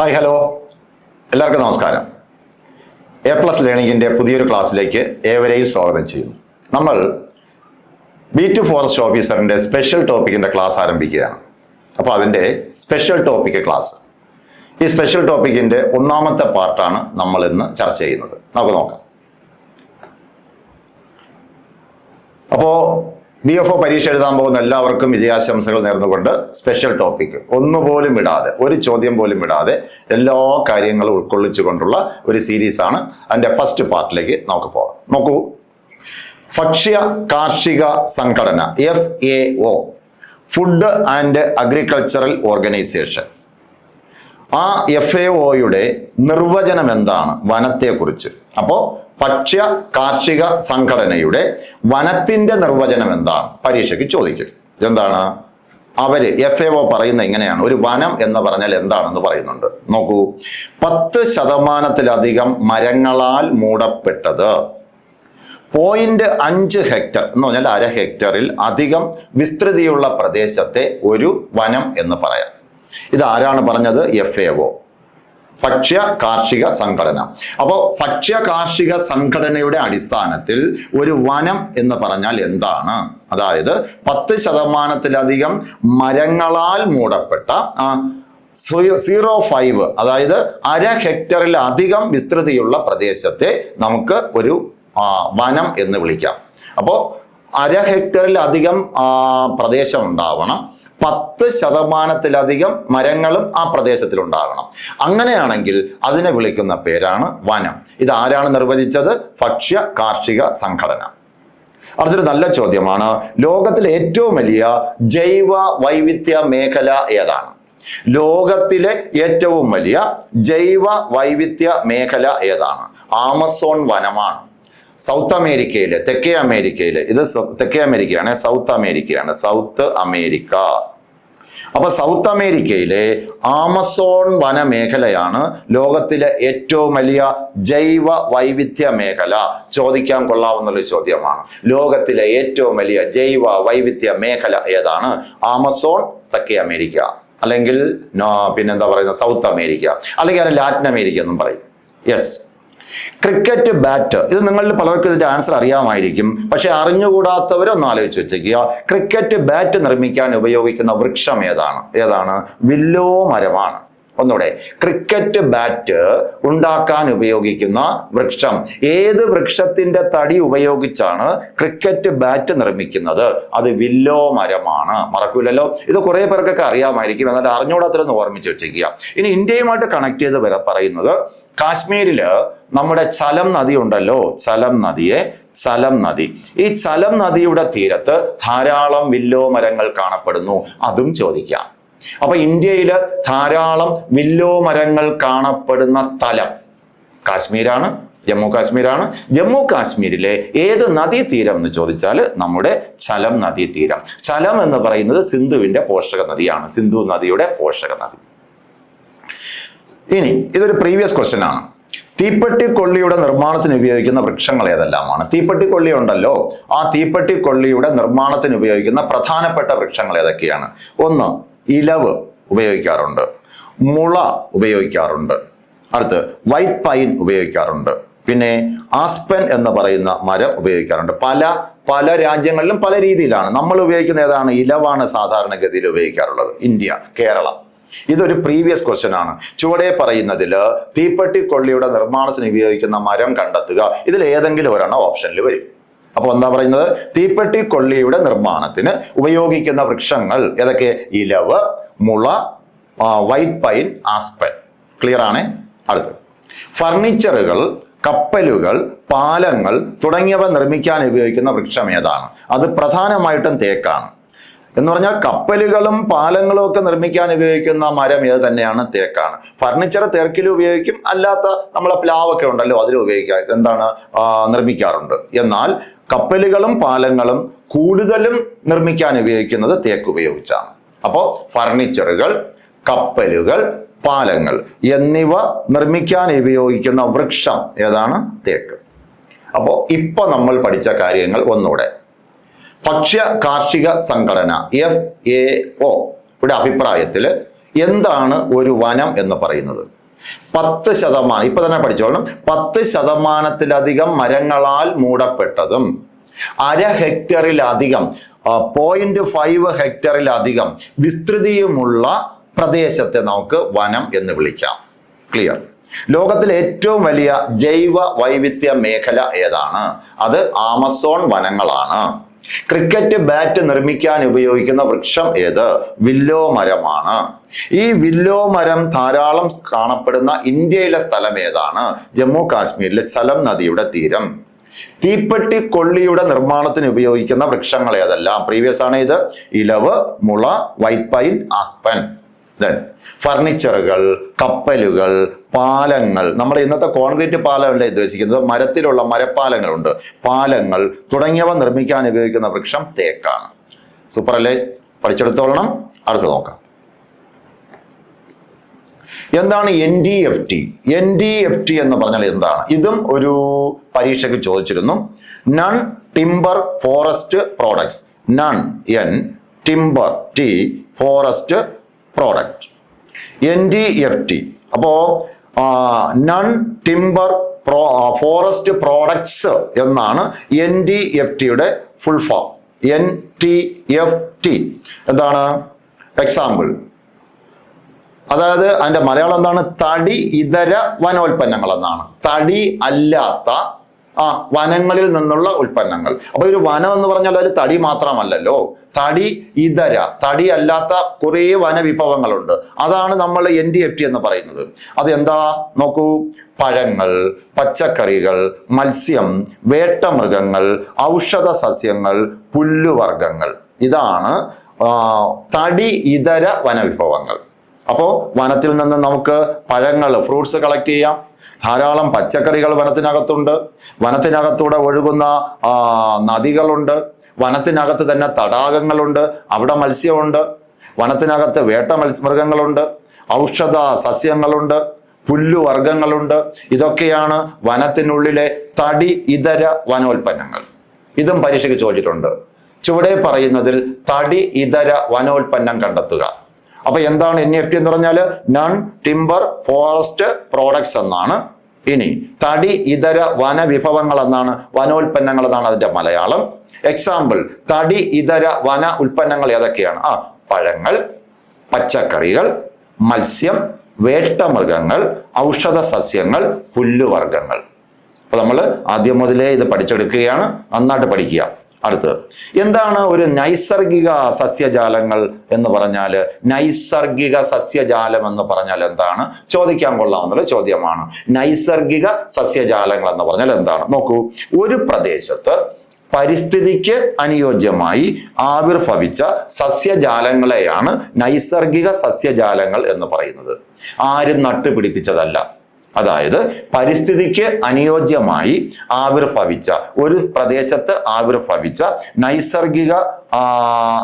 Hi hello. എല്ലാവർക്കും നമസ്കാരം. A plus ലേണിങ്ങിന്റെ പുതിയൊരു ക്ലാസ്സിലേക്ക് ഏവരെയും സ്വാഗതം ചെയ്യുന്നു. നമ്മൾ ബി ടു ഫോറസ്റ്റ് ഓഫീസറിന്റെ സ്പെഷ്യൽ ടോപ്പിക്കിന്റെ ക്ലാസ് ആരംഭിക്കുകയാണ്. അപ്പോൾ അതിന്റെ സ്പെഷ്യൽ ടോപ്പിക് ക്ലാസ് ഈ സ്പെഷ്യൽ ടോപ്പിക്കിന്റെ ഒന്നാമത്തെ പാർട്ടാണ് നമ്മൾ ഇന്ന് ചർച്ച ചെയ്യുന്നത്. നമുക്ക് നോക്കാം. അപ്പോൾ ബി എഫ് ഒ പരീക്ഷ എഴുതാൻ പോകുന്ന എല്ലാവർക്കും വിജയാശംസകൾ നേർന്നുകൊണ്ട് സ്പെഷ്യൽ ടോപ്പിക് ഒന്നുപോലും ഇടാതെ ഒരു ചോദ്യം പോലും ഇടാതെ എല്ലാ കാര്യങ്ങളും ഉൾക്കൊള്ളിച്ചുകൊണ്ടുള്ള ഒരു സീരീസ് ആണ്. അതിന്റെ ഫസ്റ്റ് പാർട്ടിലേക്ക് നമുക്ക് പോകാം. നോക്കൂ. ഭക്ഷ്യ കാർഷിക സംഘടന F A O food and agricultural organisation ആ എഫ് എ ഒയുടെ നിർവചനം എന്താണ്? വനത്തെക്കുറിച്ച്. അപ്പോൾ ഭക്ഷ്യ കാർഷിക സംഘടനയുടെ വനത്തിന്റെ നിർവചനം എന്താണ്? പരീക്ഷയ്ക്ക് ചോദിക്കും. എന്താണ്? അവർ എഫ് എ ഒ പറയുന്ന ഇങ്ങനെയാണ്. ഒരു വനം എന്ന് പറഞ്ഞാൽ എന്താണെന്ന് പറയുന്നുണ്ട്. നോക്കൂ. പത്ത് ശതമാനത്തിലധികം മരങ്ങളാൽ മൂടപ്പെട്ടത് പോയിന്റ് അഞ്ച് ഹെക്ടർ എന്ന് പറഞ്ഞാൽ അര ഹെക്ടറിൽ അധികം വിസ്തൃതിയുള്ള പ്രദേശത്തെ ഒരു വനം എന്ന് പറയാം. ഇത് ആരാണ് പറഞ്ഞത്? എഫ് എ ഒ ഭക്ഷ്യ കാർഷിക സംഘടന. അപ്പോൾ ഭക്ഷ്യ കാർഷിക സംഘടനയുടെ അടിസ്ഥാനത്തിൽ ഒരു വനം എന്ന് പറഞ്ഞാൽ എന്താണ്? അതായത് പത്ത് ശതമാനത്തിലധികം മരങ്ങളാൽ മൂടപ്പെട്ട സീറോ ഫൈവ് അതായത് അര ഹെക്ടറിലധികം വിസ്തൃതിയുള്ള പ്രദേശത്തെ നമുക്ക് ഒരു വനം എന്ന് വിളിക്കാം. അപ്പോൾ അര ഹെക്ടറിലധികം പ്രദേശം ഉണ്ടാവണം. പത്ത് ശതമാനത്തിലധികം മരങ്ങളും ആ പ്രദേശത്തിൽ ഉണ്ടാകണം അങ്ങനെയാണെങ്കിൽ അതിനെ വിളിക്കുന്ന പേരാണ് വനം. ഇത് ആരാണ് നിർവചിച്ചത്? ഭക്ഷ്യ കാർഷിക സംഘടന. അടുത്തൊരു നല്ല ചോദ്യമാണ്. ലോകത്തിലെ ഏറ്റവും വലിയ ജൈവ വൈവിധ്യ മേഖല ഏതാണ്? ലോകത്തിലെ ഏറ്റവും വലിയ ജൈവ വൈവിധ്യ മേഖല ഏതാണ്? ആമസോൺ വനമാണ്. സൗത്ത് അമേരിക്കയിലെ തെക്കേ അമേരിക്കയിലെ ഇത് തെക്കേ അമേരിക്കയാണ് സൗത്ത് അമേരിക്കയാണ് സൗത്ത് അമേരിക്ക. അപ്പൊ സൗത്ത് അമേരിക്കയിലെ ആമസോൺ വനമേഖലയാണ് ലോകത്തിലെ ഏറ്റവും വലിയ ജൈവ വൈവിധ്യ മേഖല. ചോദിക്കാൻ കൊള്ളാവുന്ന ചോദ്യമാണ്. ലോകത്തിലെ ഏറ്റവും വലിയ ജൈവ വൈവിധ്യ മേഖല ഏതാണ്? ആമസോൺ തെക്കേ അമേരിക്ക. അല്ലെങ്കിൽ പിന്നെന്താ പറയുന്നത്? South America. അല്ലെങ്കിൽ ലാറ്റിൻ അമേരിക്ക എന്നും പറയും. യെസ് ക്രിക്കറ്റ് ബാറ്റ് ഇത് നിങ്ങളിൽ പലർക്കും ഇതിന്റെ ആൻസർ അറിയാമായിരിക്കും. പക്ഷേ അറിഞ്ഞുകൂടാത്തവരൊന്ന് ആലോചിച്ച് വെച്ചേക്കുക. ക്രിക്കറ്റ് ബാറ്റ് നിർമ്മിക്കാൻ ഉപയോഗിക്കുന്ന വൃക്ഷം ഏതാണ്? ഏതാണ്? വില്ലോ മരമാണ് ഒന്നുകൂടെ. ക്രിക്കറ്റ് ബാറ്റ് ഉണ്ടാക്കാൻ ഉപയോഗിക്കുന്ന വൃക്ഷം. ഏത് വൃക്ഷത്തിന്റെ തടി ഉപയോഗിച്ചാണ് ക്രിക്കറ്റ് ബാറ്റ് നിർമ്മിക്കുന്നത്? അത് വില്ലോ മരമാണ്. മറക്കൂലല്ലോ? ഇത് കുറെ പേർക്കൊക്കെ അറിയാമായിരിക്കും. എന്നാൽ അറിഞ്ഞുകൂടാത്തരൊന്ന് ഓർമ്മിച്ച് വെച്ചേക്കുക. ഇനി ഇന്ത്യയുമായിട്ട് കണക്ട് ചെയ്ത് വരെ പറയുന്നത് കാശ്മീരിൽ നമ്മുടെ ചലം നദി ഉണ്ടല്ലോ? ചലം നദിയെ ചലം നദി. ഈ ചലം നദിയുടെ തീരത്ത് ധാരാളം വില്ലോ മരങ്ങൾ കാണപ്പെടുന്നു. അതും ചോദിക്കാം. അപ്പൊ ഇന്ത്യയിൽ ധാരാളം വില്ലോ മരങ്ങൾ കാണപ്പെടുന്ന സ്ഥലം കാശ്മീരാണ് ജമ്മു കാശ്മീരാണ്. ജമ്മു കാശ്മീരിലെ ഏത് നദീതീരം എന്ന് ചോദിച്ചാൽ നമ്മുടെ ചലം നദീതീരം. ചലം എന്ന് പറയുന്നത് സിന്ധുവിന്റെ പോഷക നദിയാണ് സിന്ധു നദിയുടെ പോഷക നദി. ഇനി ഇതൊരു പ്രീവിയസ് ക്വസ്റ്റ്യൻ ആണ്. തീപ്പെട്ടി കൊള്ളിയുടെ നിർമ്മാണത്തിന് ഉപയോഗിക്കുന്ന വൃക്ഷങ്ങൾ ഏതെല്ലാമാണ്? തീപ്പെട്ടി കൊള്ളി ഉണ്ടല്ലോ. ആ തീപ്പെട്ടി കൊള്ളിയുടെ നിർമ്മാണത്തിന് ഉപയോഗിക്കുന്ന പ്രധാനപ്പെട്ട വൃക്ഷങ്ങൾ ഏതൊക്കെയാണ്? ഒന്ന് ഇലവ് ഉപയോഗിക്കാറുണ്ട്. മുള ഉപയോഗിക്കാറുണ്ട്. അടുത്ത് വൈറ്റ് പൈൻ ഉപയോഗിക്കാറുണ്ട്. പിന്നെ ആസ്പെൻ എന്ന് പറയുന്ന മരം ഉപയോഗിക്കാറുണ്ട്. പല പല രാജ്യങ്ങളിലും പല രീതിയിലാണ്. നമ്മൾ ഉപയോഗിക്കുന്ന ഏതാണ്? ഇലവാണ് സാധാരണഗതിയിൽ ഉപയോഗിക്കാറുള്ളത്. ഇന്ത്യ കേരളം. ഇതൊരു പ്രീവിയസ് ക്വസ്റ്റ്യൻ ആണ്. ചുവടെ പറയുന്നതിൽ തീപ്പെട്ടി കൊള്ളിയുടെ നിർമ്മാണത്തിന് ഉപയോഗിക്കുന്ന മരം കണ്ടെത്തുക. ഇതിൽ ഏതെങ്കിലും ഒരെണ്ണം ഓപ്ഷനിൽ വരും. അപ്പോൾ എന്താ പറയുന്നത്? തീപ്പെട്ടി കൊള്ളിയുടെ നിർമ്മാണത്തിന് ഉപയോഗിക്കുന്ന വൃക്ഷങ്ങൾ ഏതൊക്കെ? ഇലവ് മുള വൈറ്റ് പൈൻ ആസ്പൻ ക്ലിയർ ആണേ? അടുത്ത് ഫർണിച്ചറുകൾ കപ്പലുകൾ പാലങ്ങൾ തുടങ്ങിയവ നിർമ്മിക്കാൻ ഉപയോഗിക്കുന്ന വൃക്ഷം ഏതാണ്? അത് പ്രധാനമായിട്ടും തേക്കാണ്. എന്ന് പറഞ്ഞാൽ കപ്പലുകളും പാലങ്ങളും ഒക്കെ നിർമ്മിക്കാൻ ഉപയോഗിക്കുന്ന മരം ഏത് തന്നെയാണ് തേക്കാണ്. ഫർണിച്ചർ തേക്കിലും ഉപയോഗിക്കും അല്ലാത്ത നമ്മളെ പ്ലാവൊക്കെ ഉണ്ടല്ലോ അതിൽ ഉപയോഗിക്കാം. എന്താണ്? നിർമ്മിക്കാറുണ്ട്. എന്നാൽ കപ്പലുകളും പാലങ്ങളും കൂടുതലും നിർമ്മിക്കാൻ ഉപയോഗിക്കുന്നത് തേക്ക് ഉപയോഗിച്ചാണ്. അപ്പോൾ ഫർണിച്ചറുകൾ കപ്പലുകൾ പാലങ്ങൾ എന്നിവ നിർമ്മിക്കാൻ ഉപയോഗിക്കുന്ന വൃക്ഷം ഏതാണ്? തേക്ക്. അപ്പോൾ ഇപ്പൊ നമ്മൾ പഠിച്ച കാര്യങ്ങൾ ഒന്നുകൂടെ. ഭക്ഷ്യ കാർഷിക സംഘടന എഫ് എ ഒ യുടെ അഭിപ്രായത്തിൽ എന്താണ് ഒരു വനം എന്ന് പറയുന്നത്? പത്ത് ശതമാനം ഇപ്പൊ തന്നെ പഠിച്ചോളണം. പത്ത് ശതമാനത്തിലധികം മരങ്ങളാൽ മൂടപ്പെട്ടതും അര ഹെക്ടറിലധികം പോയിന്റ് ഫൈവ് ഹെക്ടറിലധികം വിസ്തൃതിയുമുള്ള പ്രദേശത്തെ നമുക്ക് വനം എന്ന് വിളിക്കാം. ക്ലിയർ ലോകത്തിലെ ഏറ്റവും വലിയ ജൈവ വൈവിധ്യ മേഖല ഏതാണ്? അത് ആമസോൺ വനങ്ങളാണ്. ക്രിക്കറ്റ് ബാറ്റ് നിർമ്മിക്കാൻ ഉപയോഗിക്കുന്ന വൃക്ഷം ഏത്? വില്ലോ മരമാണ്. ഈ വില്ലോ മരം ധാരാളം കാണപ്പെടുന്ന ഇന്ത്യയിലെ സ്ഥലം ഏതാണ്? ജമ്മു കാശ്മീരിലെ ചലം നദിയുടെ തീരം. തീപ്പെട്ടി കൊള്ളിയുടെ നിർമ്മാണത്തിന് ഉപയോഗിക്കുന്ന വൃക്ഷങ്ങൾ ഏതെല്ലാം? പ്രീവിയസ് ആണ് ഇത്. ഇലവ് മുള വൈറ്റ് പൈൻ ആസ്പൻ. ദെൻ ഫർണിച്ചറുകൾ കപ്പലുകൾ പാലങ്ങൾ. നമ്മൾ ഇന്നത്തെ കോൺക്രീറ്റ് പാലമല്ല ഉദ്ദേശിക്കുന്നത്? മരത്തിലുള്ള മരപ്പാലങ്ങളുണ്ട്. പാലങ്ങൾ തുടങ്ങിയവ നിർമ്മിക്കാൻ ഉപയോഗിക്കുന്ന വൃക്ഷം തേക്കാണ്. സൂപ്പർ അല്ലേ? പഠിച്ചെടുത്തോളണം. അടുത്ത് നോക്കാം. എന്താണ് N D F T N D F T എന്ന് പറഞ്ഞാൽ എന്താണ്? ഇതും ഒരു പരീക്ഷയ്ക്ക് ചോദിച്ചിരുന്നു. Non timber forest products non N timber T forest product N D F T അപ്പോ non timber pro forest products എന്നാണ് എൻ ഡി എഫ് ടിയുടെ full form N T F T എന്താണ്? എക്സാമ്പിൾ അതായത് അതിന്റെ മലയാളം എന്താണ്? തടി ഇതര വനോൽപ്പന്നങ്ങൾ എന്നാണ്. തടി അല്ലാത്ത ആ വനങ്ങളിൽ നിന്നുള്ള ഉൽപ്പന്നങ്ങൾ. അപ്പൊ ഒരു വനം എന്ന് പറഞ്ഞാൽ അതിൽ തടി മാത്രമല്ലല്ലോ. തടി ഇതര. തടി അല്ലാത്ത കുറേ വനവിഭവങ്ങളുണ്ട്. അതാണ് നമ്മൾ എൻ ഡി എഫ് ടി എന്ന് പറയുന്നത്. അത് എന്താ നോക്കൂ. പഴങ്ങൾ പച്ചക്കറികൾ മത്സ്യം വേട്ടമൃഗങ്ങൾ ഔഷധ സസ്യങ്ങൾ പുല്ലുവർഗങ്ങൾ ഇതാണ് തടി ഇതര വനവിഭവങ്ങൾ. അപ്പോൾ വനത്തിൽ നിന്ന് നമുക്ക് പഴങ്ങൾ ഫ്രൂട്ട്സ് കളക്ട് ചെയ്യാം. ധാരാളം പച്ചക്കറികൾ വനത്തിനകത്തുണ്ട്. വനത്തിനകത്തൂടെ ഒഴുകുന്ന നദികളുണ്ട്. വനത്തിനകത്ത് തന്നെ തടാകങ്ങളുണ്ട്. അവിടെ മത്സ്യമുണ്ട്. വനത്തിനകത്ത് വേട്ട മത്സ്യ മൃഗങ്ങളുണ്ട് ഔഷധ സസ്യങ്ങളുണ്ട്. പുല്ലുവർഗങ്ങളുണ്ട് ഇതൊക്കെയാണ് വനത്തിനുള്ളിലെ തടി ഇതര വനോൽപ്പന്നങ്ങൾ. ഇതും പരീക്ഷയ്ക്ക് ചോദിച്ചിട്ടുണ്ട്. ചുവടെ പറയുന്നതിൽ തടി ഇതര വനോൽപ്പന്നം കണ്ടെത്തുക. അപ്പൊ എന്താണ് എൻ എഫ് ടി എന്ന് പറഞ്ഞാൽ നൺ ടിംബർ ഫോറസ്റ്റ് പ്രോഡക്ട്സ് എന്നാണ്. ഇനി തടി ഇതര വനവിഭവങ്ങൾ എന്നാണ്. വനോൽപ്പന്നങ്ങൾ എന്നാണ് അതിന്റെ മലയാളം. എക്സാമ്പിൾ തടി ഇതര വന ഉൽപ്പന്നങ്ങൾ ഏതൊക്കെയാണ്? ആ പഴങ്ങൾ പച്ചക്കറികൾ മത്സ്യം വേട്ടമൃഗങ്ങൾ ഔഷധ സസ്യങ്ങൾ പുല്ലുവർഗങ്ങൾ. അപ്പൊ നമ്മൾ ആദ്യം മുതലേ ഇത് പഠിച്ചെടുക്കുകയാണ്. നന്നായിട്ട് പഠിക്കുക. അടുത്ത് എന്താണ് ഒരു നൈസർഗിക സസ്യജാലങ്ങൾ എന്ന് പറഞ്ഞാൽ നൈസർഗിക സസ്യജാലം എന്ന് പറഞ്ഞാൽ എന്താണ്? ചോദിക്കാൻ കൊള്ളാവുന്ന ഒരു ചോദ്യമാണ്. നൈസർഗിക സസ്യജാലങ്ങൾ എന്ന് പറഞ്ഞാൽ എന്താണ്? നോക്കൂ ഒരു പ്രദേശത്ത് പരിസ്ഥിതിക്ക് അനുയോജ്യമായി ആവിർഭവിച്ച സസ്യജാലങ്ങളെയാണ് നൈസർഗിക സസ്യജാലങ്ങൾ എന്ന് പറയുന്നത്. ആരും നട്ടുപിടിപ്പിച്ചതല്ല. അതായത് പരിസ്ഥിതിക്ക് അനുയോജ്യമായി ആവിർഭവിച്ച ഒരു പ്രദേശത്ത് ആവിർഭവിച്ച നൈസർഗിക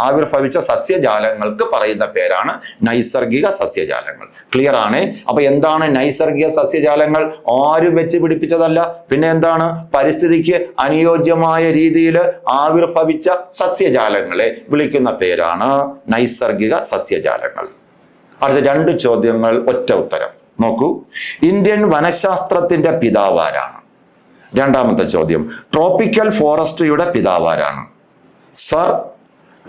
ആവിർഭവിച്ച സസ്യജാലങ്ങൾക്ക് പറയുന്ന പേരാണ് നൈസർഗിക സസ്യജാലങ്ങൾ. ക്ലിയർ ആണ്? അപ്പൊ എന്താണ് നൈസർഗിക സസ്യജാലങ്ങൾ? ആരും വെച്ച് പിടിപ്പിച്ചതല്ല. പിന്നെ എന്താണ്? പരിസ്ഥിതിക്ക് അനുയോജ്യമായ രീതിയിൽ ആവിർഭവിച്ച സസ്യജാലങ്ങളെ വിളിക്കുന്ന പേരാണ് നൈസർഗിക സസ്യജാലങ്ങൾ. അടുത്ത രണ്ട് ചോദ്യങ്ങൾ ഒറ്റ ഉത്തരം. നോക്കൂ. ഇന്ത്യൻ വനശാസ്ത്രത്തിന്റെ പിതാവാരാണ് രണ്ടാമത്തെ ചോദ്യം. ട്രോപ്പിക്കൽ ഫോറസ്ട്രിയുടെ പിതാവാരാണ് സർ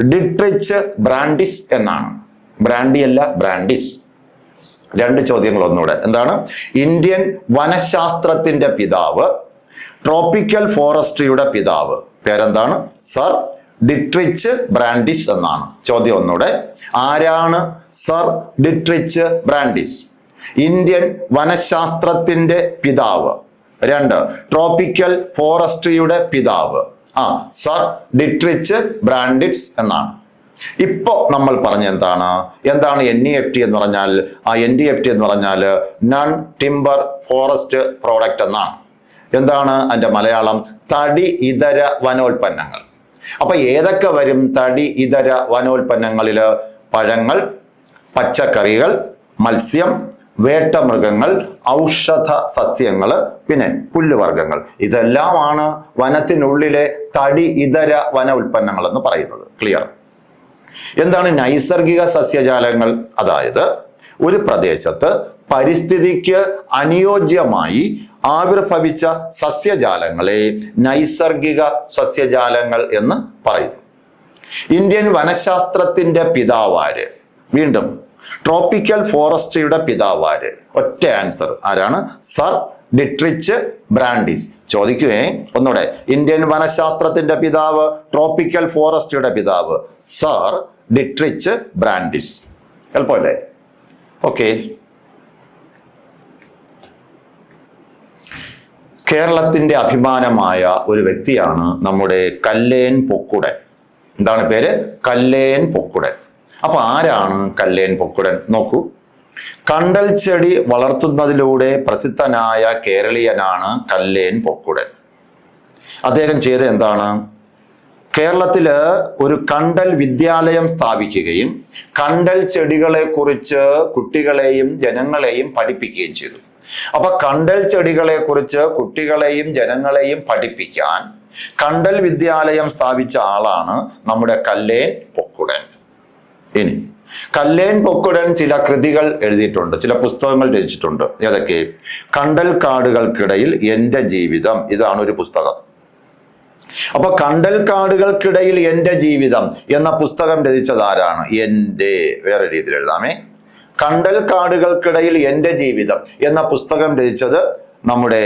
ഡിട്രിച്ച് ബ്രാൻഡിസ് എന്നാണ്. ബ്രാൻഡി അല്ല ബ്രാൻഡിസ്. രണ്ട് ചോദ്യങ്ങൾ ഒന്നുകൂടെ. എന്താണ്? ഇന്ത്യൻ വനശാസ്ത്രത്തിന്റെ പിതാവ് ട്രോപ്പിക്കൽ ഫോറസ്ട്രിയുടെ പിതാവ്. പേരെന്താണ്? സർ ഡിട്രിച്ച് ബ്രാൻഡിസ് എന്നാണ്. ചോദ്യം ഒന്നുകൂടെ. ആരാണ് സർ ഡിട്രിച്ച് ബ്രാൻഡിസ്? ഇന്ത്യൻ വനശാസ്ത്രത്തിന്റെ പിതാവ്. രണ്ട് ട്രോപ്പിക്കൽ ഫോറസ്ട്രിയുടെ പിതാവ്. ആ സർ ഡിട്രിച്ച് ബ്രാൻഡിറ്റ്സ് എന്നാണ്. ഇപ്പോ നമ്മൾ പറഞ്ഞ എന്താണ്? എന്താണ് എൻ ഇ എഫ് ടി എന്ന് പറഞ്ഞാൽ? ആ എൻ ഡി എഫ് ടി എന്ന് പറഞ്ഞാൽ നൺ ടിംബർ ഫോറസ്റ്റ് പ്രോഡക്റ്റ് എന്നാണ്. എന്താണ് അതിന്റെ മലയാളം? തടി ഇതര വനോൽപ്പന്നങ്ങൾ. അപ്പൊ ഏതൊക്കെ വരും തടി ഇതര വനോൽപ്പന്നങ്ങളിൽ? പഴങ്ങൾ പച്ചക്കറികൾ മത്സ്യം വേട്ടമൃഗങ്ങൾ ഔഷധ സസ്യങ്ങൾ പിന്നെ പുല്ലുവർഗങ്ങൾ. ഇതെല്ലാമാണ് വനത്തിനുള്ളിലെ തടി ഇതര വന ഉൽപ്പന്നങ്ങൾ എന്ന് പറയുന്നത്. ക്ലിയർ എന്താണ് നൈസർഗിക സസ്യജാലങ്ങൾ? അതായത് ഒരു പ്രദേശത്ത് പരിസ്ഥിതിക്ക് അനുയോജ്യമായി ആവിർഭവിച്ച സസ്യജാലങ്ങളെ നൈസർഗിക സസ്യജാലങ്ങൾ എന്ന് പറയുന്നു. ഇന്ത്യൻ വനശാസ്ത്രത്തിന്റെ പിതാവാര് വീണ്ടും ട്രോപ്പിക്കൽ ഫോറസ്ട്രിയുടെ പിതാവാര്. ഒറ്റ ആൻസർ ആരാണ്? Sir Dietrich ബ്രാൻഡിസ്. ചോദിക്കുവേ ഒന്നുകൂടെ ഇന്ത്യൻ വനശാസ്ത്രത്തിന്റെ പിതാവ് ട്രോപ്പിക്കൽ ഫോറസ്ട്രിയുടെ പിതാവ് സർ ഡിട്രിച്ച് ബ്രാൻഡിസ്. എളുപ്പമല്ലേ? ഓക്കെ കേരളത്തിന്റെ അഭിമാനമായ ഒരു വ്യക്തിയാണ് നമ്മുടെ കല്ലേൻ പൊക്കുടൻ. എന്താണ് പേര്? കല്ലേൻ പൊക്കുടൻ. അപ്പൊ ആരാണ് കല്ലേൻ പൊക്കുടൻ? നോക്കൂ. കണ്ടൽ ചെടി വളർത്തുന്നതിലൂടെ പ്രസിദ്ധനായ കേരളീയനാണ് കല്ലേൻ പൊക്കുടൻ. അദ്ദേഹം ചെയ്ത എന്താണ്? കേരളത്തിൽ ഒരു കണ്ടൽ വിദ്യാലയം സ്ഥാപിക്കുകയും കണ്ടൽ ചെടികളെ കുറിച്ച് കുട്ടികളെയും ജനങ്ങളെയും പഠിപ്പിക്കുകയും ചെയ്തു. അപ്പൊ കണ്ടൽ ചെടികളെ കുറിച്ച് കുട്ടികളെയും ജനങ്ങളെയും പഠിപ്പിക്കാൻ കണ്ടൽ വിദ്യാലയം സ്ഥാപിച്ച ആളാണ് നമ്മുടെ കല്ലേൻ പൊക്കുടൻ. ഇനി കല്ലേൻ പൊക്കുടൻ ചില കൃതികൾ എഴുതിയിട്ടുണ്ട് ചില പുസ്തകങ്ങൾ രചിച്ചിട്ടുണ്ട്. ഏതൊക്കെ? കണ്ടൽ കാടുകൾക്കിടയിൽ എന്റെ ജീവിതം. ഇതാണ് ഒരു പുസ്തകം. അപ്പൊ കണ്ടൽ കാടുകൾക്കിടയിൽ എന്റെ ജീവിതം എന്ന പുസ്തകം രചിച്ചത് ആരാണ്? എന്റെ വേറെ രീതിയിൽ എഴുതാമേ. കണ്ടൽ കാടുകൾക്കിടയിൽ എന്റെ ജീവിതം എന്ന പുസ്തകം രചിച്ചത് നമ്മുടെ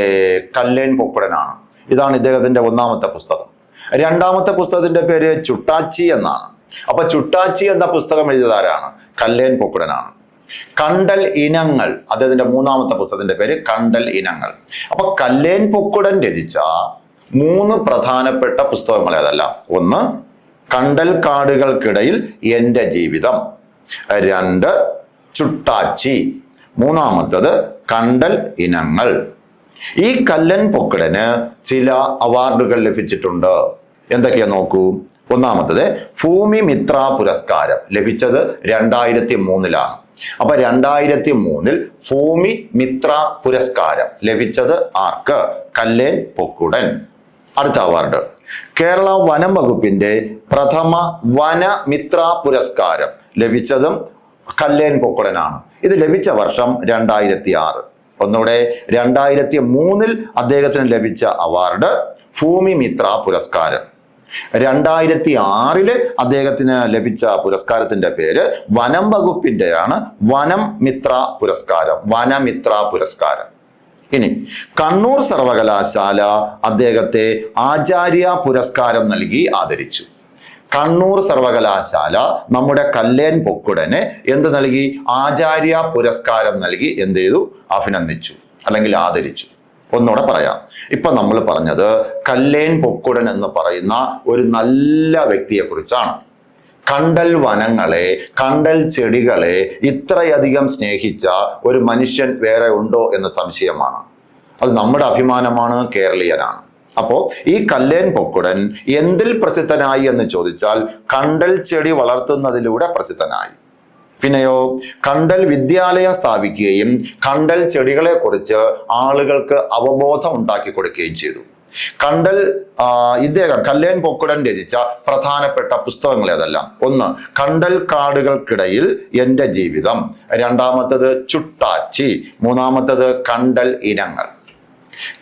കല്ലേൻ പൊക്കുടനാണ്. ഇതാണ് ഇദ്ദേഹത്തിന്റെ ഒന്നാമത്തെ പുസ്തകം. രണ്ടാമത്തെ പുസ്തകത്തിന്റെ പേര് ചുട്ടാച്ചി എന്നാണ്. അപ്പൊ ചുട്ടാച്ചി എന്ന പുസ്തകം എഴുതിയത് ആരാണ്? കല്ലേൻ പൊക്കുടനാണ്. കണ്ടൽ ഇനങ്ങൾ അദ്ദേഹത്തിന്റെ മൂന്നാമത്തെ പുസ്തകത്തിന്റെ പേര് കണ്ടൽ ഇനങ്ങൾ. അപ്പൊ കല്ലേൻ പൊക്കുടൻ രചിച്ച മൂന്ന് പ്രധാനപ്പെട്ട പുസ്തകങ്ങൾ ഏതല്ല? ഒന്ന് കണ്ടൽ കാടുകൾക്കിടയിൽ എന്റെ ജീവിതം. രണ്ട് ചുട്ടാച്ചി. മൂന്നാമത്തത് കണ്ടൽ ഇനങ്ങൾ. ഈ കല്ലൻ പൊക്കടന് ചില അവാർഡുകൾ ലഭിച്ചിട്ടുണ്ട്. എന്തൊക്കെയാ നോക്കൂ. ഒന്നാമത്തത് ഭൂമി മിത്ര പുരസ്കാരം ലഭിച്ചത് രണ്ടായിരത്തി മൂന്നിലാണ് അപ്പൊ രണ്ടായിരത്തി മൂന്നിൽ ഭൂമി മിത്ര പുരസ്കാരം ലഭിച്ചത് ആർക്ക്? കല്ലേൻ പൊക്കുടൻ. അടുത്ത അവാർഡ്. കേരള വനം വകുപ്പിന്റെ പ്രഥമ വന മിത്ര പുരസ്കാരം ലഭിച്ചതും കല്ലേൻ പൊക്കുടനാണ്. ഇത് ലഭിച്ച വർഷം രണ്ടായിരത്തി ആറ് ഒന്നുകൂടെ രണ്ടായിരത്തി മൂന്നിൽ അദ്ദേഹത്തിന് ലഭിച്ച അവാർഡ് ഭൂമി മിത്ര പുരസ്കാരം. രണ്ടായിരത്തി ആറിൽ അദ്ദേഹത്തിന് ലഭിച്ച പുരസ്കാരത്തിന്റെ പേര് വനം വകുപ്പിന്റെയാണ് വനം മിത്ര പുരസ്കാരം വനമിത്ര പുരസ്കാരം. ഇനി കണ്ണൂർ സർവകലാശാല അദ്ദേഹത്തെ ആചാര്യ പുരസ്കാരം നൽകി ആദരിച്ചു. കണ്ണൂർ സർവകലാശാല നമ്മുടെ കല്ലേൻ പൊക്കുടനെ എന്ത് നൽകി? ആചാര്യ പുരസ്കാരം നൽകി എന്ത് ചെയ്തു? അഭിനന്ദിച്ചു അല്ലെങ്കിൽ ആദരിച്ചു. ഒന്നുകൂടെ പറയാം. ഇപ്പൊ നമ്മൾ പറഞ്ഞത് കല്ലേൻ പൊക്കുടൻ എന്ന് പറയുന്ന ഒരു നല്ല വ്യക്തിയെ കുറിച്ചാണ് കണ്ടൽ വനങ്ങളെ കണ്ടൽ ചെടികളെ ഇത്രയധികം സ്നേഹിച്ച ഒരു മനുഷ്യൻ വേറെ ഉണ്ടോ എന്ന സംശയമാണ്. അത് നമ്മുടെ അഭിമാനമാണ് കേരളീയനാണ്. അപ്പോ ഈ കല്ലേൻ പൊക്കുടൻ എന്തിൽ പ്രസിദ്ധനായി എന്ന് ചോദിച്ചാൽ കണ്ടൽ ചെടി വളർത്തുന്നതിലൂടെ പ്രസിദ്ധനായി. പിന്നെയോ കണ്ടൽ വിദ്യാലയം സ്ഥാപിക്കുകയും കണ്ടൽ ചെടികളെ കുറിച്ച് ആളുകൾക്ക് അവബോധം ഉണ്ടാക്കി കൊടുക്കുകയും ചെയ്തു. കണ്ടൽ ഇദ്ദേഹം കല്ലേൻ പൊക്കുടൻ രചിച്ച പ്രധാനപ്പെട്ട പുസ്തകങ്ങൾ ഏതെല്ലാം? ഒന്ന് കണ്ടൽ കാടുകൾക്കിടയിൽ എന്റെ ജീവിതം. രണ്ടാമത്തത് ചുട്ടാച്ചി. മൂന്നാമത്തത് കണ്ടൽ ഇനങ്ങൾ.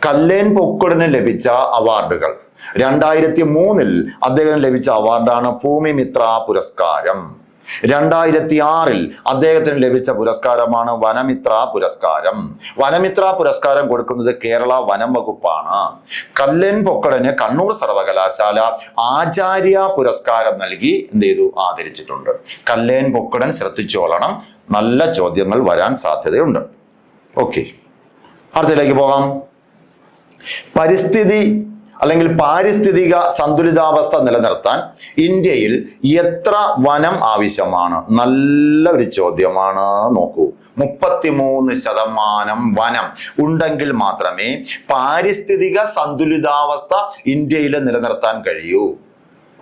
കല്ലേൻ പൊക്കുടന് ലഭിച്ച അവാർഡുകൾ. രണ്ടായിരത്തി മൂന്നിൽ അദ്ദേഹം ലഭിച്ച അവാർഡാണ് ഭൂമി മിത്ര പുരസ്കാരം. രണ്ടായിരത്തി ആറിൽ അദ്ദേഹത്തിന് ലഭിച്ച പുരസ്കാരമാണ് വനമിത്ര പുരസ്കാരം. വനമിത്ര പുരസ്കാരം കൊടുക്കുന്നത് കേരള വനം വകുപ്പാണ്. കല്ലൻ പൊക്കടന് കണ്ണൂർ സർവകലാശാല ആചാര്യ പുരസ്കാരം നൽകി എന്ത് ചെയ്തു? ആദരിച്ചിട്ടുണ്ട്. കല്ലേൻ പൊക്കടൻ ശ്രദ്ധിച്ചോളണം. നല്ല ചോദ്യങ്ങൾ വരാൻ സാധ്യതയുണ്ട്. ഓക്കെ. അടുത്തതിലേക്ക് പോകാം. പരിസ്ഥിതി അല്ലെങ്കിൽ പാരിസ്ഥിതിക സന്തുലിതാവസ്ഥ നിലനിർത്താൻ ഇന്ത്യയിൽ എത്ര വനം ആവശ്യമാണ്? നല്ല ഒരു ചോദ്യമാണ്. നോക്കൂ. മുപ്പത്തിമൂന്ന് ശതമാനം വനം ഉണ്ടെങ്കിൽ മാത്രമേ പാരിസ്ഥിതിക സന്തുലിതാവസ്ഥ ഇന്ത്യയിൽ നിലനിർത്താൻ കഴിയൂ.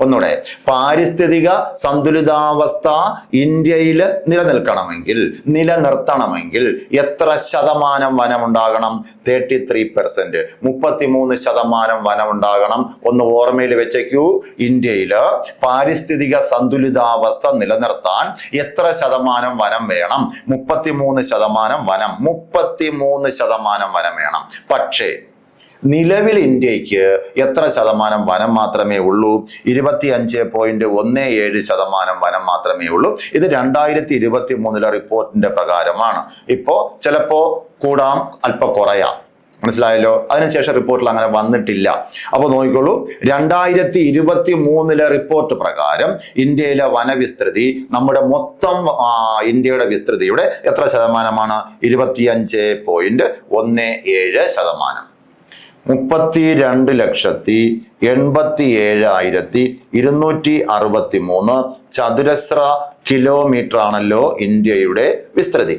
ഒന്നുകൂടെ പാരിസ്ഥിതിക സന്തുലിതാവസ്ഥ ഇന്ത്യയിൽ നിലനിൽക്കണമെങ്കിൽ നിലനിർത്തണമെങ്കിൽ എത്ര ശതമാനം വനമുണ്ടാകണം? തേർട്ടി ത്രീ പെർസെന്റ് മുപ്പത്തിമൂന്ന് ശതമാനം വനമുണ്ടാകണം. ഒന്ന് ഓർമ്മയിൽ വെച്ചേക്കൂ. ഇന്ത്യയിൽ പാരിസ്ഥിതിക സന്തുലിതാവസ്ഥ നിലനിർത്താൻ എത്ര ശതമാനം വനം വേണം? മുപ്പത്തിമൂന്ന് ശതമാനം വനം. മുപ്പത്തിമൂന്ന് ശതമാനം വനം വേണം. പക്ഷേ നിലവിൽ ഇന്ത്യയ്ക്ക് എത്ര ശതമാനം വനം മാത്രമേ ഉള്ളൂ? ഇരുപത്തി അഞ്ച് പോയിന്റ് ഒന്ന് ഏഴ് ശതമാനം വനം മാത്രമേ ഉള്ളൂ. ഇത് രണ്ടായിരത്തി ഇരുപത്തി മൂന്നിലെ റിപ്പോർട്ടിന്റെ പ്രകാരമാണ്. ഇപ്പോ ചിലപ്പോ കൂടാം അല്പം കുറയാം. മനസ്സിലായല്ലോ? അതിനുശേഷം റിപ്പോർട്ടിൽ അങ്ങനെ വന്നിട്ടില്ല. അപ്പോൾ നോക്കിക്കോളൂ. രണ്ടായിരത്തി ഇരുപത്തി മൂന്നിലെ റിപ്പോർട്ട് പ്രകാരം ഇന്ത്യയിലെ വനവിസ്തൃതി നമ്മുടെ മൊത്തം ഇന്ത്യയുടെ വിസ്തൃതിയുടെ എത്ര ശതമാനമാണ്? ഇരുപത്തിയഞ്ച് പോയിന്റ് ഒന്ന് ഏഴ് ശതമാനം. മുപ്പത്തി രണ്ട് ലക്ഷത്തി എൺപത്തി ഏഴായിരത്തി ഇരുന്നൂറ്റി അറുപത്തി മൂന്ന് ചതുരശ്ര കിലോമീറ്റർ ആണല്ലോ ഇന്ത്യയുടെ വിസ്തൃതി.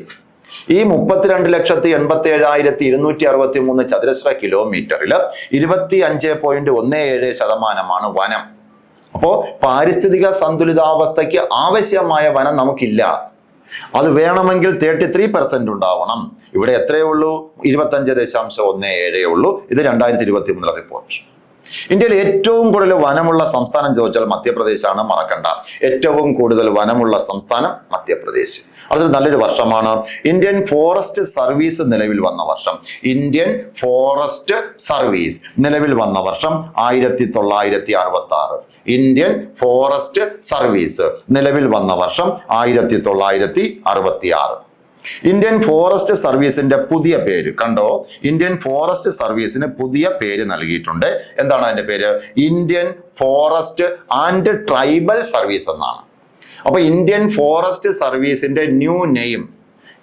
ഈ മുപ്പത്തിരണ്ട് ലക്ഷത്തി എൺപത്തി ഏഴായിരത്തി ഇരുന്നൂറ്റി അറുപത്തി മൂന്ന് ചതുരശ്ര കിലോമീറ്ററിൽ ഇരുപത്തി അഞ്ച് പോയിന്റ് ഒന്ന് ഏഴ് ശതമാനമാണ് വനം. അപ്പോ പാരിസ്ഥിതിക സന്തുലിതാവസ്ഥയ്ക്ക് ആവശ്യമായ വനം നമുക്കില്ല. അത് വേണമെങ്കിൽ തേർട്ടി ത്രീ പെർസെന്റ് ഉണ്ടാവണം. ഇവിടെ എത്രയേ ഉള്ളൂ? ഇരുപത്തഞ്ച് ദശാംശം ഒന്ന് ഏഴേ ഉള്ളൂ. ഇത് രണ്ടായിരത്തി ഇരുപത്തി മൂന്നിലെ റിപ്പോർട്ട് ഇന്ത്യയിൽ ഏറ്റവും കൂടുതൽ വനമുള്ള സംസ്ഥാനം ചോദിച്ചാൽ മധ്യപ്രദേശാണ് മറക്കണ്ട. ഏറ്റവും കൂടുതൽ വനമുള്ള സംസ്ഥാനം മധ്യപ്രദേശ്. അതൊരു നല്ലൊരു വർഷമാണ്. ഇന്ത്യൻ ഫോറസ്റ്റ് സർവീസ് നിലവിൽ വന്ന വർഷം. ഇന്ത്യൻ ഫോറസ്റ്റ് സർവീസ് നിലവിൽ വന്ന വർഷം ആയിരത്തി തൊള്ളായിരത്തി അറുപത്തി ആറ് ഇന്ത്യൻ ഫോറസ്റ്റ് സർവീസ് നിലവിൽ വന്ന വർഷം ആയിരത്തി തൊള്ളായിരത്തി അറുപത്തി ആറ് ഇന്ത്യൻ ഫോറസ്റ്റ് സർവീസിന്റെ പുതിയ പേര് കണ്ടോ? ഇന്ത്യൻ ഫോറസ്റ്റ് സർവീസിന് പുതിയ പേര് നൽകിയിട്ടുണ്ട്. എന്താണ് അതിന്റെ പേര്? Indian forest and tribal service എന്നാണ്. അപ്പൊ Indian forest സർവീസിന്റെ new name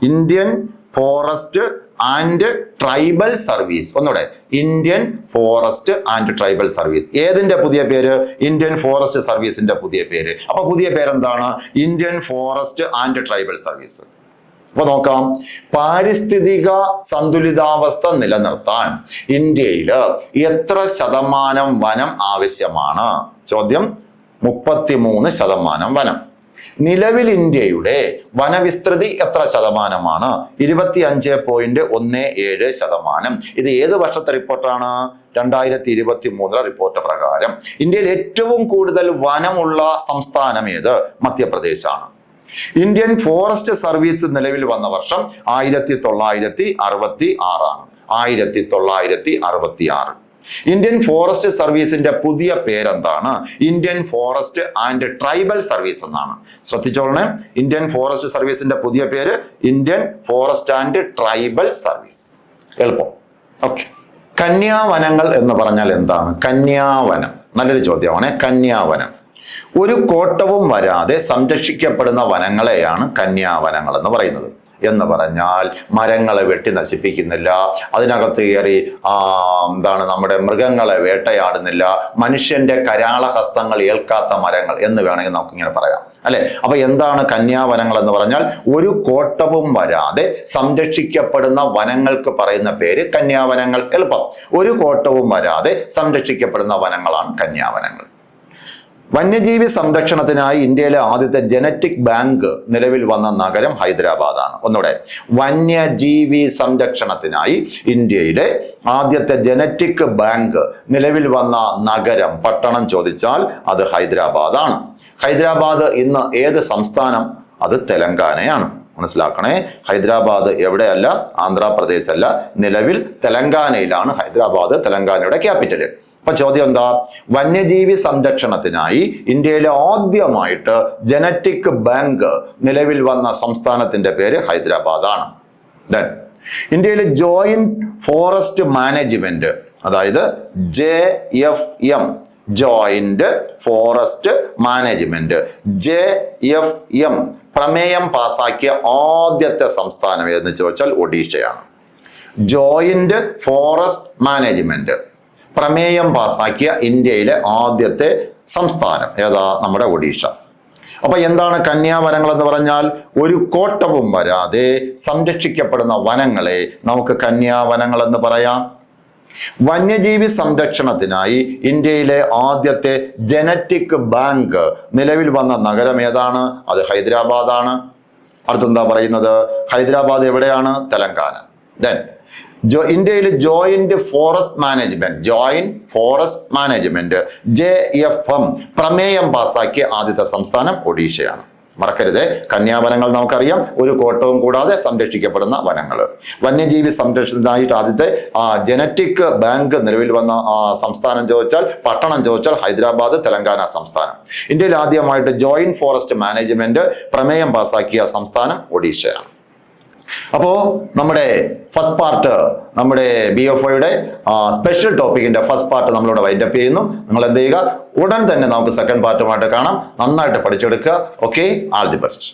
Indian forest and tribal service ഒന്നുകൂടെ Indian forest and tribal service ഏതിന്റെ പുതിയ പേര്? ഇന്ത്യൻ ഫോറസ്റ്റ് സർവീസിന്റെ പുതിയ പേര്. അപ്പോൾ പുതിയ പേരെന്താണ്? Indian forest and tribal service അപ്പോൾ നോക്കാം. പാരിസ്ഥിതിക സന്തുലിതാവസ്ഥ നിലനിർത്താൻ ഇന്ത്യയിൽ എത്ര ശതമാനം വനം ആവശ്യമാണ്? ചോദ്യം മുപ്പത്തിമൂന്ന് ശതമാനം വനം. നിലവിൽ ഇന്ത്യയുടെ വനവിസ്തൃതി എത്ര ശതമാനമാണ്? ഇരുപത്തി അഞ്ച് പോയിന്റ് ഒന്ന് ഏഴ് ശതമാനം. ഇത് ഏത് വർഷത്തെ റിപ്പോർട്ടാണ്? രണ്ടായിരത്തി ഇരുപത്തി മൂന്നിലെ റിപ്പോർട്ട് പ്രകാരം. ഇന്ത്യയിൽ ഏറ്റവും കൂടുതൽ വനമുള്ള സംസ്ഥാനം ഏത്? മധ്യപ്രദേശാണ്. ഇന്ത്യൻ ഫോറസ്റ്റ് സർവീസ് നിലവിൽ വന്ന വർഷം ആയിരത്തി തൊള്ളായിരത്തി അറുപത്തി ആറാണ് ആയിരത്തി തൊള്ളായിരത്തി അറുപത്തി ആറ് ഇന്ത്യൻ ഫോറസ്റ്റ് സർവീസിന്റെ പുതിയ പേരെന്താണ്? Indian forest and tribal service എന്നാണ്. ശ്രദ്ധിച്ചോളണേ. ഇന്ത്യൻ ഫോറസ്റ്റ് സർവീസിന്റെ പുതിയ പേര് Indian forest and tribal service എളുപ്പം. ഓക്കെ കന്യാവനങ്ങൾ എന്ന് പറഞ്ഞാൽ എന്താണ്? കന്യാവനം. നല്ലൊരു ചോദ്യമാണ്. കന്യാവനം. ഒരു കോട്ടവും വരാതെ സംരക്ഷിക്കപ്പെടുന്ന വനങ്ങളെയാണ് കന്യാവനങ്ങൾ എന്ന് പറയുന്നത്. എന്ന് പറഞ്ഞാൽ മരങ്ങളെ വെട്ടി നശിപ്പിക്കുന്നില്ല. അതിനകത്ത് കയറി എന്താണ് നമ്മുടെ മൃഗങ്ങളെ വേട്ടയാടുന്നില്ല. മനുഷ്യന്റെ കരാളഹസ്തങ്ങൾ ഏൽക്കാത്ത മരങ്ങൾ എന്ന് വേണമെങ്കിൽ നമുക്ക് ഇങ്ങനെ പറയാം. അല്ലെ? അപ്പൊ എന്താണ് കന്യാവനങ്ങൾ എന്ന് പറഞ്ഞാൽ ഒരു കോട്ടവും വരാതെ സംരക്ഷിക്കപ്പെടുന്ന വനങ്ങൾക്ക് പറയുന്ന പേര് കന്യാവനങ്ങൾ എളുപ്പം. ഒരു കോട്ടവും വരാതെ സംരക്ഷിക്കപ്പെടുന്ന വനങ്ങളാണ് കന്യാവനങ്ങൾ. വന്യജീവി സംരക്ഷണത്തിനായി ഇന്ത്യയിലെ ആദ്യത്തെ ജനറ്റിക് ബാങ്ക് നിലവിൽ വന്ന നഗരം ഹൈദരാബാദാണ്. ഒന്നുകൂടെ വന്യജീവി സംരക്ഷണത്തിനായി ഇന്ത്യയിലെ ആദ്യത്തെ ജനറ്റിക് ബാങ്ക് നിലവിൽ വന്ന നഗരം പട്ടണം ചോദിച്ചാൽ അത് ഹൈദരാബാദാണ്. ഹൈദരാബാദ് ഇന്ന് ഏത് സംസ്ഥാനം? അത് തെലങ്കാനയാണ്. മനസ്സിലാക്കണേ? ഹൈദരാബാദ് എവിടെയല്ല? ആന്ധ്രാപ്രദേശ് അല്ല നിലവിൽ തെലങ്കാനയിലാണ് ഹൈദരാബാദ് തെലങ്കാനയുടെ ക്യാപിറ്റൽ. അപ്പൊ ചോദ്യം എന്താ? വന്യജീവി സംരക്ഷണത്തിനായി ഇന്ത്യയിലെ ആദ്യമായിട്ട് ജനറ്റിക് ബാങ്ക് നിലവിൽ വന്ന സംസ്ഥാനത്തിന്റെ പേര് ഹൈദരാബാദാണ്. ദെൻ ഇന്ത്യയിലെ ജോയിന്റ് ഫോറസ്റ്റ് മാനേജ്മെന്റ് അതായത് J F M joint forest management J F M പ്രമേയം പാസാക്കിയ ആദ്യത്തെ സംസ്ഥാനം ഏതെന്ന് ചോദിച്ചാൽ ഒഡീഷയാണ്. ജോയിന്റ് ഫോറസ്റ്റ് മാനേജ്മെന്റ് പ്രമേയം പാസാക്കിയ ഇന്ത്യയിലെ ആദ്യത്തെ സംസ്ഥാനം ഏതാ നമ്മുടെ ഒഡീഷ. അപ്പൊ എന്താണ് കന്യാവനങ്ങൾ എന്ന് പറഞ്ഞാൽ ഒരു കോട്ടവും വരാതെ സംരക്ഷിക്കപ്പെടുന്ന വനങ്ങളെ നമുക്ക് കന്യാവനങ്ങൾ എന്ന് പറയാം. വന്യജീവി സംരക്ഷണത്തിനായി ഇന്ത്യയിലെ ആദ്യത്തെ ജനറ്റിക് ബാങ്ക് നിലവിൽ വന്ന നഗരം ഏതാണ്? അത് ഹൈദരാബാദാണ്. അടുത്തെന്താ പറയുന്നത്? ഹൈദരാബാദ് എവിടെയാണ്? തെലങ്കാന. ദെൻ ജോ ഇന്ത്യയിൽ joint forest management joint forest management J F M പ്രമേയം പാസാക്കിയ ആദ്യത്തെ സംസ്ഥാനം ഒഡീഷയാണ്. മറക്കരുത് കന്യാവനങ്ങൾ നമുക്കറിയാം ഒരു കോട്ടവും കൂടാതെ സംരക്ഷിക്കപ്പെടുന്ന വനങ്ങൾ. വന്യജീവി സംരക്ഷണത്തിനായിട്ട് ആദ്യത്തെ ആ, ജനറ്റിക് ബാങ്ക് നിലവിൽ വന്ന സംസ്ഥാനം ചോദിച്ചാൽ പട്ടണം ചോദിച്ചാൽ ഹൈദരാബാദ് തെലങ്കാന സംസ്ഥാനം. ഇന്ത്യയിൽ ആദ്യമായിട്ട് ജോയിന്റ് ഫോറസ്റ്റ് മാനേജ്മെന്റ് പ്രമേയം പാസാക്കിയ സംസ്ഥാനം ഒഡീഷയാണ്. അപ്പോൾ നമ്മുടെ ഫസ്റ്റ് പാർട്ട് നമ്മുടെ ബി എഫ് ഒയുടെ സ്പെഷ്യൽ ടോപ്പിക്കിന്റെ ഫസ്റ്റ് പാർട്ട് നമ്മളിവിടെ വൈൻഡപ്പ് ചെയ്യുന്നു. നിങ്ങൾ എന്ത് ചെയ്യുക? ഉടൻ തന്നെ നമുക്ക് സെക്കൻഡ് പാർട്ടുമായിട്ട് കാണാം. നന്നായിട്ട് പഠിച്ചെടുക്കുക. Okay all the best